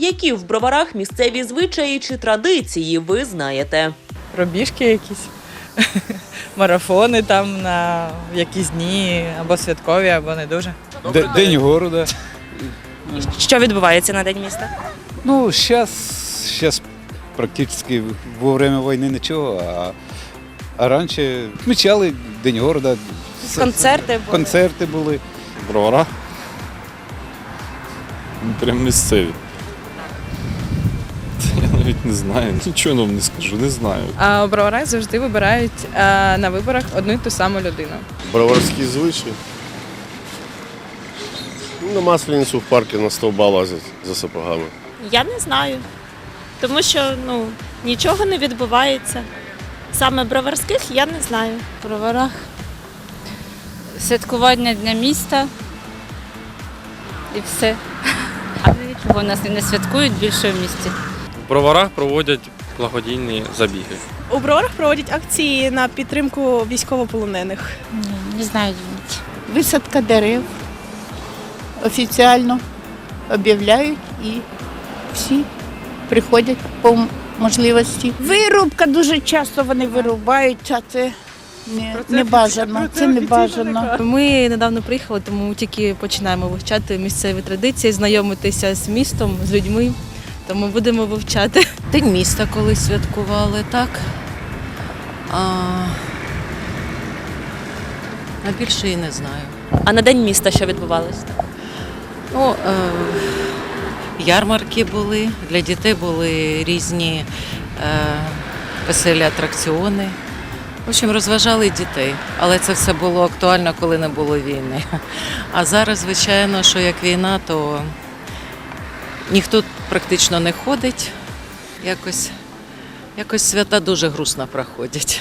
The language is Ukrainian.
Які в броварах місцеві звичаї чи традиції, ви знаєте. пробіжки якісь, марафони там на якісь дні або святкові, або не дуже. Д- День города. Що відбувається на день міста? Ну, сейчас, сейчас практически во время войны нічого, а, а раніше відмічали День города. Концерти були? Концерти були. Бровара? Прям місцеві. Навіть не знаю, нічого вам не скажу, не знаю. А у броварах завжди вибирають е, на виборах одну і ту саму людину. Броварські звичаї. Ну, На масленицю в парку на стовба лазять за сапогами. Я не знаю. Тому що ну, нічого не відбувається. Саме броварських я не знаю. в броварах. Святкування Дня міста і все. А нічого у нас не святкують більше в місті. В броварах проводять благодійні забіги. У броварах проводять акції на підтримку військовополонених. Не знаю. Висадка дерев офіціально об'являють і всі приходять по можливості. Вирубка дуже часто вони вирубають, а це не, не бажано. Це не бажано. Ми недавно приїхали, тому тільки починаємо вивчати місцеві традиції, знайомитися з містом, з людьми. Тому будемо вивчати. День міста колись святкували, так? А, а більше і не знаю. А на день міста що відбувалося? Ну, е, ярмарки були, для дітей були різні е, веселі атракціони. В общем, розважали дітей, але це все було актуально, коли не було війни. А зараз, звичайно, що як війна, то ніхто практично не ходить. Якось, якось свята дуже грустно проходять.